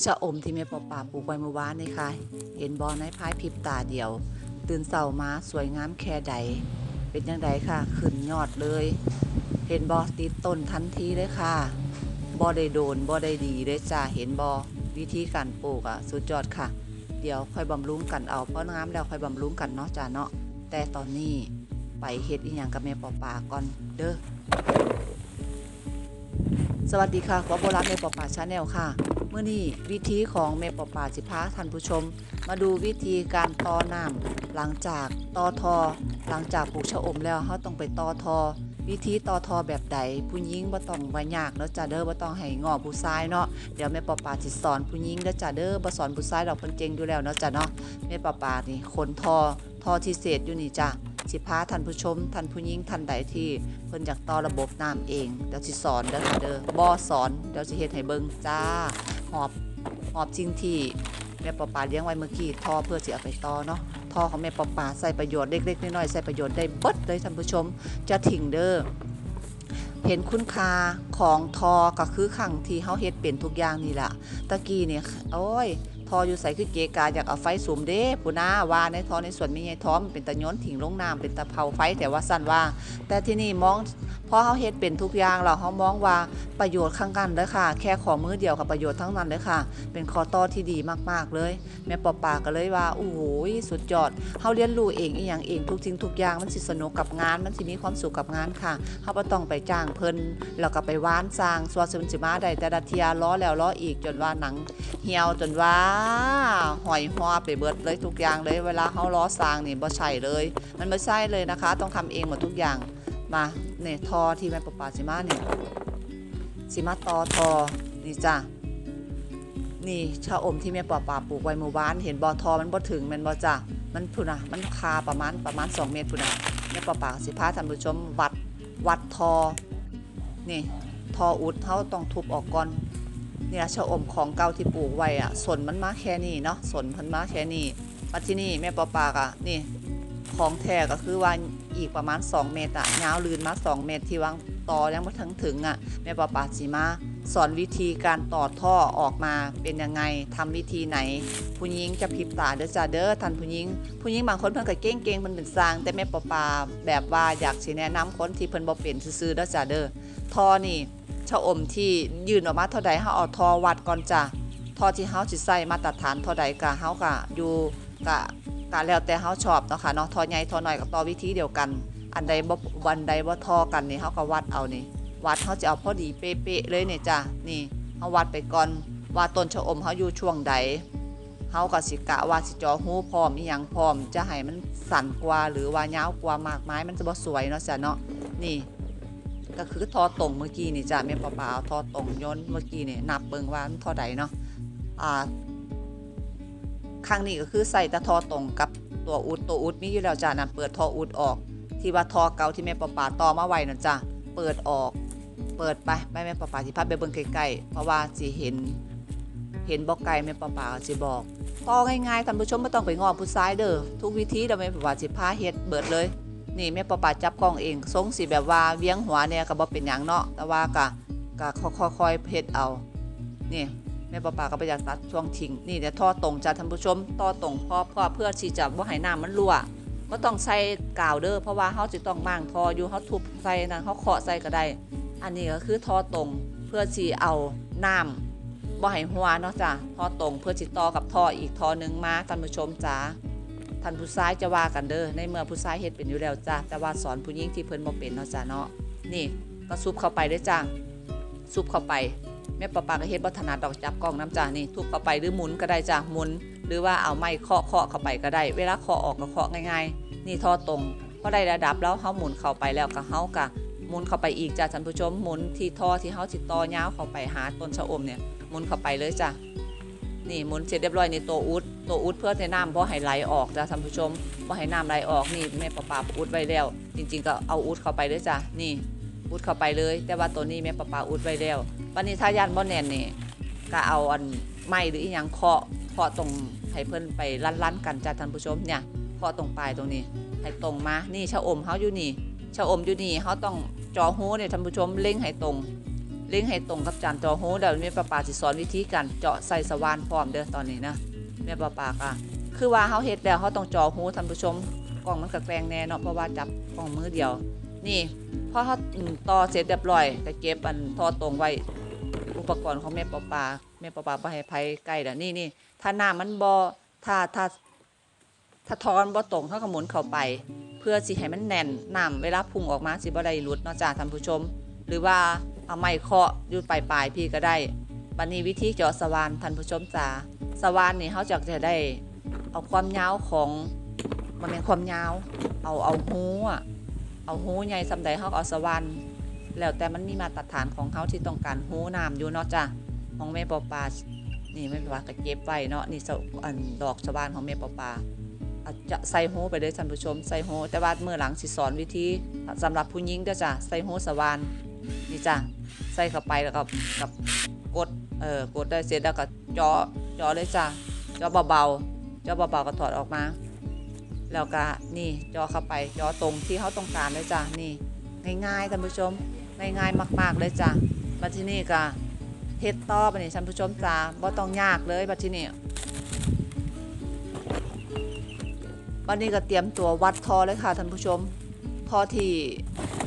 ชะอมที่แม่ปอป่าปลูกไว้เมื่อวานนี่ค่ะ เห็นบอในพายพริบตาเดียว ตื่นเสามาสวยงามแค่ใด เป็นยังไงค่ะ ขึ้นยอดเลย เห็นบอติดต้นทันทีเลยค่ะบอได้โดนบอได้ดีเลยจ้าเห็นบอวิธีการปลูกอะสุดยอดค่ะ เดี๋ยวค่อยบำรุงกันเอาเพราะน้ำแล้วค่อยบำรุงกันเนาะจ้าเนาะแต่ตอนนี้ไปเฮ็ดอีหยังกับแม่ปอป่าก่อนเด้อสวัสดีค่ะขอโบราณแม่ปอป่าชาแนลค่ะ เมื่อนี้วิธีของแม่ปอป่าสิพาท่านผู้ชม มาดูวิธีการตอน้ำหลังจากตอทอ หลังจากปลูกชะอมแล้วเขาต้องไปตอทอ วิธีตอทอแบบใดผู้หญิงบ่ต้องว่ยากเนาะจ้าเด้อบ่ต้องให้งอผู้ชายเนาะเดี๋ยวแม่ปอป่าสิสอนผู้หญิงเด้อจ้าเด้อบ่สอนผู้ชายดอกเพิ่นเก่งอยู่แล้วเนาะจ้าเนาะแม่ปอป่านี่คนทอทอที่เศษอยู่นี่จ้าสิพาท่านผู้ชมท่านผู้หญิงท่านใดที่เพิ่นอยากต่อระบบน้ำเอง เดี๋ยวสิสอนเด้อค่ะเด้อบ่สอนเดี๋ยวสิเฮ็ดให้เบิ่งจ้า หอบหอบสิ่งที่แม่ปอปาเลี้ยงไว้เมื่อกี้ทอเพื่อสิเอาไปต่อเนาะทอของแม่ปอปาใส่ประโยชน์เล็กๆน้อยๆใส่ประโยชน์ได้เบิดเลยท่านผู้ชม จะทิ้งเด้อเห็นคุณค่าของทอก็คือขังที่เฮาเฮ็ดเป็นทุกอย่างนี่แหละตะกี้เนี่ยโอ้ยทออยู่ใส่คือเกกาอยากเอาไฟสุมเด้ปุนาว่าในทอในส่วนมีไงทอมเป็นตะโยนถิ่งลงน้ำเป็นตะเผาไฟแต่ว่าสั่นว่า แต่ที่นี่มอง พอเฮาเฮ็ดเป็นทุกอย่างแล้วเฮามองว่าประโยชน์ข้างกันเด้อค่ะ แค่ขอมือเดียวกับประโยชน์ทั้งนั้นเลยค่ะ เป็นคอต่อที่ดีมากๆเลย แม่ปอปาก็เลยว่าโอ้โหสุดยอดเฮาเรียนรู้เองอีหยังเองทุกสิ่งทุกอย่างมันสิสนุกกับงาน มันสิมีความสุขกับงานค่ะเฮาบ่ต้องไปจ้างเพิ่นแล้วก็ไปว้านสร้างสวนสิมันสิมาได้แต่ละเทียล้อแล้วล้ออีกจนว่าหนัง เหี่ยวจนว่าหอยหัวไปเบิดเลยทุกอย่างเลย เวลาเขาล้อสร้างนี่บ่ใช่เลย มันไม่ใช่เลยนะคะ ต้องทำเองหมดทุกอย่าง มาเนี่ยทอที่แม่ปปาสิมาเนี่ยสิมาตอทอนี่จ้ะนี่ชาอมที่แม่ปะปาปลูกไว้เมื่อวานเห็นบอทอมันบ่ถึงแมันบ่จ้ะมันพุ่นอะมันคาประมาณประมาณ 2 เมตรพุ่นอะแม่ปะปาสิพาท่านผู้ชมวัดวัดทอนี่ทออุดเขาต้องทุบออกก่อนเนี่ยชะอมของเก่าที่ปลูกไว้อะสนมันมาแค่นี้เนาะสนพันมาแค่นี้ปัจจุนี่แม่ปอปากอะนี่ของแท้ก็คือว่า อีกประมาณ 2 เมตรอะยาวลืนมา 2 เมตรที่วางต่อยังไม่ถึงถึงอะแม่ปอปาสีมาสอนวิธีการต่อท่อออกมาเป็นยังไงทำวิธีไหน ผู้หญิงจะพิบตาเด้อจ้าเด้อท่านผู้หญิง ผู้หญิงบางคนเพิ่นก็เก่งเก่งเพิ่นเป็นสร้าง แต่แม่ปอปาแบบว่าอยากสิแนะนำคนที่เพิ่นบ่เป็นซื่อๆเด้อจ้าเด้อท่อนี่ชะอมที่ยืนออกมาเท่าใดเฮาเอาทอวัดก่อนจ้ะทอที่เฮาสิใส่มาตรฐานเท่าใดก็เฮาก็อยู่ก็ ก็แล้วแต่เฮาชอบเนาะค่ะเนาะทอใหญ่ทอหน้อยก็ต่อวิธีเดียวกัน อันใดบ่วันใดบ่ทอกันนี่เฮาก็วัดเอานี่ วัดเฮาจะเอาพอดีเป๊ะๆเลยเนี่ยจ้ะนี่เฮาวัดไปก่อนว่าต้นชะอมเฮาอยู่ช่วงใดเฮาก็สิกะว่าสิจอหูพร้อมอีหยังพร้อม จะให้มันสั้นกว่าหรือว่ายาวกว่ามากไมายมันจะบ่สวยเนาะจ้ะเนาะนี่ ก็คือทอตรงเมื่อกี้นี่จ้ะแม่ปะปาเอาทอตรงย้นเมื่อกี้นี่นับเบิ่งว่ามันทอใดเนาะอ่า ข้งนี้ก็คือใส่ต่ทอตรงกับตัวอุดตัวอุดมีอยู่แล้วจ้ะนั่นเปิดทออุดออก ที่ว่าทอเก่าที่แม่ปะปาต่อมาไว้นั่นจ้ะเปิดออก เปิดไปแม่แม่ปะปาสิพาไปเบิ่งใกล้ๆเพราะว่าสิเห็น เห็นบ่ไกลแม่ปะปาสิบอกต่อง่ายๆท่านผู้ชมไม่ต้องไปงอผู้ชายเด้อทุกวิธีเดี๋ยวแม่ปะปาสิพาเฮ็ดเบิดเลยนี่แม่ปอปาจับกล้องเองทรงสิแบบว่าเวียงหัวเนี่ยก็บ่เป็นหยังเนาะแต่ว่าก็ก็ค่อยๆเฮ็ดเอานี่ แม่ปอปาก็ไปอยากตัดช่วงทิ้งนี่เดี๋ยวท่อตรงจ้ะท่านผู้ชมท่อตรงเพราะเพราะเพื่อที่จะบ่าให้น้ำมันรั่วก็ต้องใส่กาวเด้อเพราะว่าเฮาสิต้องมั่างทออยู่เฮาทุบใส่นั่นเฮาเคาะใส่ก็ได้ อันนี้ก็คือท่อตรงเพื่อสิเอาน้ำบ่ให้หัวเนาะจ้ะท่อตรงเพื่อสิต่อกับท่ออีกท่อหนึงมาท่านผู้ชมจ้าท่านผู้ชายจะว่ากันเด้อในเมื่อผู้ชายเฮ็ดเป็นอยู่แล้วจ้าแต่ว่าสอนผู้หญิงที่เพิ่นบ่เป็นเนาะจ้าเนาะนี่ก็ซุบเข้าไปเด้อจ้าซุบเข้าไป ม่ปะปาก็เฮ็ดบ่ถนัดดอกจับกล้องน้ำจ้านี่ทุบเข้าไปหรือหมุนก็ได้จ้าหมุน หรือว่าเอาไม้เคาะเคาะเข้าไปก็ได้ เวลาเคาะออกก็เคาะง่ายๆ นี่ท่อตรงพอได้ระดับแล้วเฮาหมุนเข้าไปแล้วก็เฮาก็หมุนเข้าไปอีกจ้าท่านผู้ชมหมุนที่ท่อที่เฮาสิต่อยาวเข้าไปหาต้นชะอมเนี่ยหมุนเข้าไปเลยจ้านี่หมุนเสร็จเรียบร้อยนี่ตัวอุดตัวอุดเพื่อให้น้ำเพราะให้ไหลออกจ้ะท่านผู้ชมเพราะให้น้ำไหลออกนี่แม่ปะปาอุดไว้แล้ว จริง ๆ ก็เอาอุดเข้าไปเลยจ้ะนี่ อุดเข้าไปเลย แต่ว่าตัวนี้แม่ปะปาอุดไว้แล้ววันนี้ถ้ายันบ่แน่นนี่ก็เอาอันไม้หรืออีหยังเคาะเคาะตรงให้เพิ่นไปลั่นๆกันจ้ะท่านผู้ชมเนี่ยเคาะตรงปลายตรงนี้ให้ตรงมานี่ชะอมเฮาอยู่นี่ชะอมอยู่นี่เฮาต้องจอหูเนี่ยท่านผู้ชมเล็งให้ตรงลิงให้ตรงกับจานจอโฮเดี๋ยวแม่ประปาสิสอนวิธีการเจาะใส่สว่านพร้อมเด้อตอนนี้นะแม่ประปาอะคือว่าเฮาเฮ็ดแล้วเฮาต้องจาะหูท่านผู้ชมกล้องมันก็แกลงแน่เนาะเพราะว่าจับกล้องมือเดียว นี่พอเฮาต่อเสร็จเรียบร้อยก็เก็บอันท่อตรงไว้อุปกรณ์ของแม่ปอปาแม่ปอปาบ่ให้ไผใกล้เด้อนี่นี่ถ้าหน้ามันบ่ถ้าถ้าถ้าทอนบ่ตรงเฮาก็หมุนเข้าไป เพื่อสิให้มันแน่นน้ำเวลาพุ่งออกมาสิบ่ได้หลุดนาะจ้าท่านผู้ชม หรือว่าเอาไม้เคาะยู่ปลายปลายพี่ก็ได้บัดนี้วิธีเจาะสว่านท่านผู้ชมจ๋าสว่านนี่เฮาจะจะได้ เอาความยาวของมันเป็นความยาว เอาเอาหูอะ เอาหูใหญ่สำใดเฮาก็เอาสว่านแล้วแต่มันมีมาตรฐานของเขาที่ต้องการหูน้ำอยู่เนาะจ้ะของแม่ปอปลานี่แม่ปอปลาก็เก็บไว้เนาะนี่อันดอกชาวบ้านของแม่ปอปลาอาจจะใส่หูไปเลยท่านผู้ชมใส่หูแต่ว่าเมื่อหลังสิสอนวิธีสำหรับผู้หญิงเด้อจ้ะใส่หูสว่านนี่จ้ะใส่เข้าไปแล้วก็กับกดเออกดได้เสร็จแล้วก็จาะเจาะเลยจ้ะจาะเบาๆจาะเบาๆก็ถอดออกมา แล้วก็นี่จาะเข้าไปจาะตรงที่เขาต้องการเลยจ้ะนี่ง่ายๆท่านผู้ชมง่ายๆมาก ๆเลยจ้ะบัดที่นี่ก็เฮ็ดต่อไปนี่ท่านผู้ชมจ้าบ่ต้องยากเลยบัดที่นี่บัดนี้ก็เตรียมตัววัดทอเลยค่ะท่านผู้ชมทอที่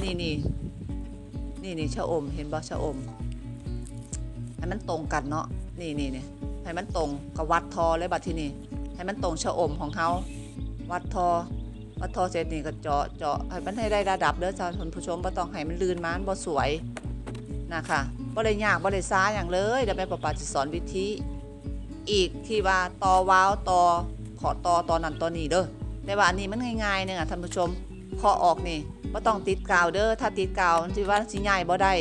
นี่นี่นี่นี่ชะอมเห็นบ่ชะอมให้มันตรงกันเนาะนี่นี่นี่ให้มันตรงกับวัดทอเลยบัดที่นี่ให้มันตรงชะอมของเขา วัดทอวัดทอเสร็จนี่ก็เจาะเจาะให้มันให้ได้ระดับเด้อจ้าท่านผู้ชมบ่ต้องให้มันลื่นมานบ่สวยนะคะบ่ได้ยากบ่ได้ซ้าอย่างเลยเดี๋ยวแม่ปอปาสิสอนวิธีอีกที่ว่าตอว้าวตอขอตอตอนนั้นตอนนี้เด้อแต่ว่าอันนี้มันง่ายๆนึงอะท่านผู้ชมขอออกนี่บ่ต้องติดกาวเด้อถ้าติดกาวที่ว่าสิง่ายบ่ได้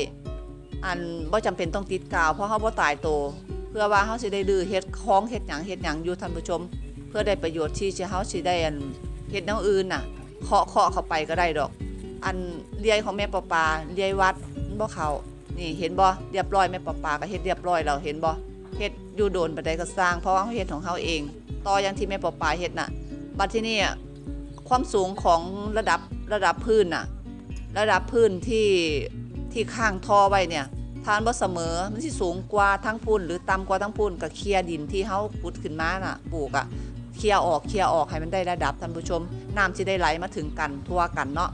อันบ่จำเป็นต้องติดกาวเพราะเฮาบ่ตายโตเพื่อว่าเฮาสิได้ดื้อเฮ็ดของเฮ็ดหยังเฮ็ดหยังอยู่ท่านผู้ชม พื่อได้ประโยชน์ที่จะเฮาสิได้อันเฮ็ดแนวอื่นน่ะเคาะเคาะเข้าไปก็ได้ดอก อันเลียของแม่ปอปาเลียวัดมันบ่เขานี่เห็นบ่เรียบร้อยแม่ปอปาก็เฮ็ดเรียบร้อยแล้วเห็นบ่เฮ็ดอยู่โดนปานใดก็สร้าง เพราะว่าเฮาเฮ็ดของเฮาเอง ต่ออย่างที่แม่ปอปาเฮ็ดน่ะบัดที่นี่ความสูงของระดับระดับพื้นน่ะ ระดับพื้นที่ที่ข้างท่อไว้เนี่ยทานบ่เสมอมันสิสูงกว่าทั้งพุ่นหรือต่ำกว่าทั้งพุ่นก็เคลียดินที่เฮาขุดขึ้นมาน่ะปลูกอะ เคลียร์ออกเคลียร์ออกให้มันได้ระดับท่านผู้ชมน้ำสิได้ไหลมาถึงกันทั่วกันเนาะ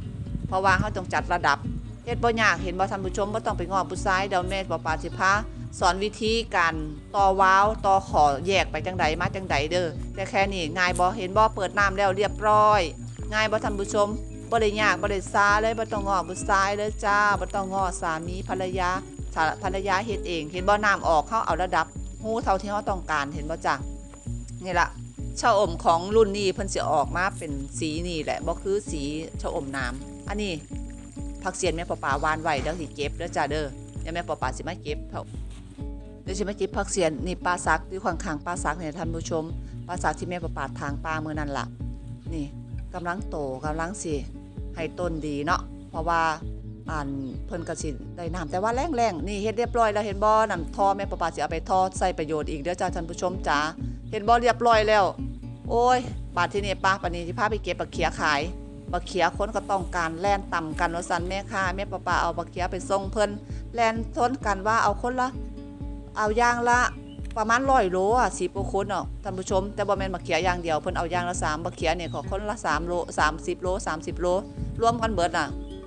เพราะว่าเขาต้องจัดระดับเฮ็ดบ่ยากเห็นบ่ท่านผู้ชมบ่ต้องไปงอผู้ซ้ายเดี๋ยวแม่ปอปาสิพาสอนวิธีการต่อว้าวต่อขอแยกไปจังใดมาจังใดเด้อแต่แค่นี้ง่ายบ่เห็นบ่เปิดน้ำแล้วเรียบร้อย ง่ายบ่ท่านผู้ชมบ่ได้ยากบ่ได้ซาเลยบ่ต้องงอผู้ซ้ายเลยจ้าบ่ต้องงอสามีภรรยาภรรยาเฮ็ดเอง เห็นบ่น้ำออกเขาเอาระดับหูเท่าที่เขาต้องการเห็นบ่จ้ะนี่ล่ะ ชะอมของรุ่นนี้เพิ่นสิออกมาเป็นสีนี่แหละบ่คือสีชะอมน้ำอันนี้ผักเสียนแม่ปอปาวานไว้เดี๋ยวสิเก็บเด้อจ้าเด้อเดี๋ยวแม่ปอปาสิมาเก็บเถาเดี๋ยวสิมาเก็บผักเสียนนี่ปลาซักอยู่ข้างๆปลาซักเนี่ยท่านผู้ชมปลาซักที่แม่ปอปาทางปลาเมื้อนั้นล่ะ นี่กำลังโตกำลังสิให้ต้นดีเนาะเพราะว่าอ่านเพิ่นก็สิได้น้ำแต่ว่าแรงๆนี่เฮ็ดเรียบร้อยแล้วเห็นบ่น้ำท่อแม่ปอปาสิเอาไปท่อใส่ประโยชน์อีกเด้อจ้าท่านผู้ชมจ๋า เห็นบ่เรียบร้อยแล้ว โอ้ยบาทที่นี่ป้าปานี้ที่พาไปเก็บบักเขียขายบักเขียคนก็ต้องการแล่นต่ำกันว่าสันแม่ค้าแม่ป้าป้าเอาบักเขียไปส่งเพิ่นแล่นทนกันว่าเอาคนละ เอาอย่างละประมาณร้อยโลอะสิบกว่าคนเนาะท่านผู้ชม แต่บ่แม่นบักเขียอย่างเดียวเพิ่นเอาอย่างละสามบักเขียเนี่ยขอคนละสามโลสามสิบโลสามสิบโลรวมกันเบิดน่ะ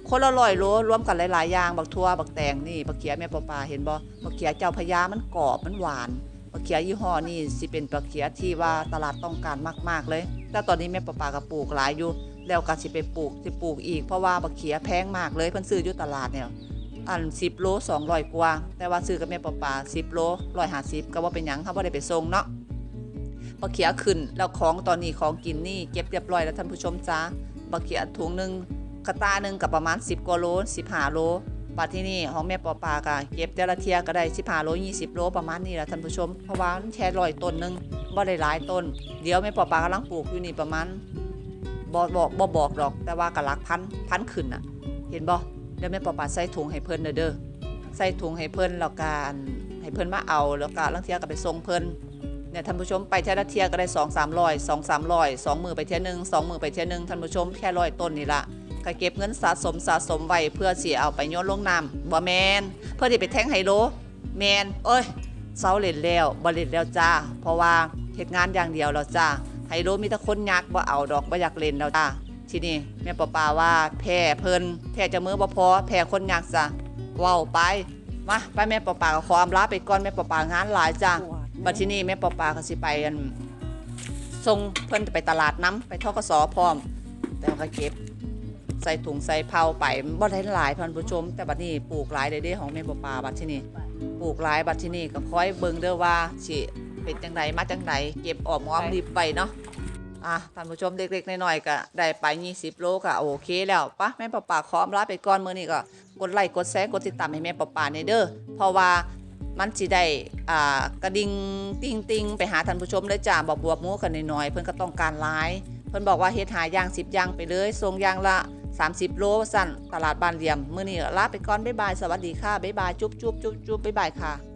คนละร้อยโลรวมกันหลายๆอย่างบักทั่วบักแตงนี่บักเขียแม่ป้าป้าเห็นบ่บักเขียเจ้าพญามันกรอบมันหวาน ปลาเขียยี่ห้อนี่สิเป็นปลาเขียที่ว่าตลาดต้องการมาก ๆ เลยแต่ตอนนี้แม่ปลาปาก็ปลูกหลายอยู่ แล้วก็สิไปปลูกสิปลูกอีกเพราะว่าปลาเขียแพงมากเลยเพิ่นซื้ออยู่ตลาดเนี่ยอัน10โล200กว่า แต่ว่าซื้อกับแม่ปลาปา10โล150ก็ว่าเป็นหยังเขาบ่ได้ไปส่งเนาะปลาเขียขึ้นแล้วของตอนนี้ของกินนี่เก็บเรียบร้อยแล้วท่านผู้ชมจ้าปลาเขียถุงหนึ่งกระตาหนึ่งกับประมาณ 10กว่าโล15โล ปัดที่นี่ของแม่ปอปาก็เก็บแต่ละเทียก็ได้15โล20 โลประมาณนี้แหละท่านผู้ชมเพราะว่านแค่ร้อยต้นนึงบ่ได้หลายต้น เดี๋ยวแม่ปอปากำลังปลูกอยู่นี่ประมาณบ่บอกบ่บอกดอก แต่ว่าก็หลักพันพันขึ้นน่ะ เห็นบ่เดี๋ยวแม่ปอปาใส่ถุงให้เพิ่นเด้อใส่ถุงให้เพิ่นแล้วกันให้เพิ่นมาเอาแล้วก็ลางเทียก็ไปส่งเพิ่นเนี่ยท่านผู้ชมไปเท่าละเทียก็ได้2 300 2 300 2มือไปเทียหนึง2มือไปเทียหนึงท่านผู้ชมแค่ร้อยต้นนี่ละ ก็เก็บเงินสะสมสะสมไว้เพื่อสิเอาไปโยนลงน้ำบ่แมนเพื่อที่ไปแทงไฮโลแมนเอ้ยเซาเล่นแล้วบ่เล่นแล้วจ้า เพราะว่าเฮ็ดงานอย่างเดียวแล้วจ้าไฮโลมีแต่คนยักบ่เอาดอกบ่อยากเล่นแล้วจ้าทีนี้แม่ปอปาว่าแพ้เพิ่นแพ้จะมือบ่พอแพ้คนยักจ้ะเว้าไปมาไปแม่ปอปาก็ขออำลาไปก่อนแม่ปอปางานหลายจ้าบัดที่นี่แม่ปอปาก็สิไปอันส่งเพิ่นไปตลาดน้ำไปทกสพร้อม แต่ก็เก็บ ใส่ถุงใส่เผาไปบ่ได้หลายท่านผู้ชม แต่บัดนี้ปลูกหลายได้เด้ของแม่ปอปาบัดที่นี่ปลูกหลายบัดที่นี่ก็คอยเบิ่งเด้อว่าสิเป็นจังไดมาจังไดเก็บออมอ้อมรีบไปเนาะอะท่านผู้ชมเล็กๆน้อยๆก็ได้ไป 20 โลก็โอเคแล้วปะแม่ปอปาขออำลาไปก่อนมื้อนี้ก็กดไลค์กดแชร์กดติดตามให้แม่ปอปาในเด้อเพราะว่ามันสิได้อ่ากระดิ่งติ้งติงไปหาท่านผู้ชมเลยจ้าบอกบวกหมูกันน้อยๆเพิ่นก็ต้องการหลาย เพิ่นบอกว่าเฮ็ดหาอย่าง10อย่างไปเลยส่งอย่างละ 30 โลสั่นตลาดบ้านเหลี่ยม มื้อนี้ลาไปก่อน บ๊ายบาย สวัสดีค่ะ บ๊ายบาย จุ๊บจุ๊บจุ๊บจุ๊บบ๊ายบายค่ะ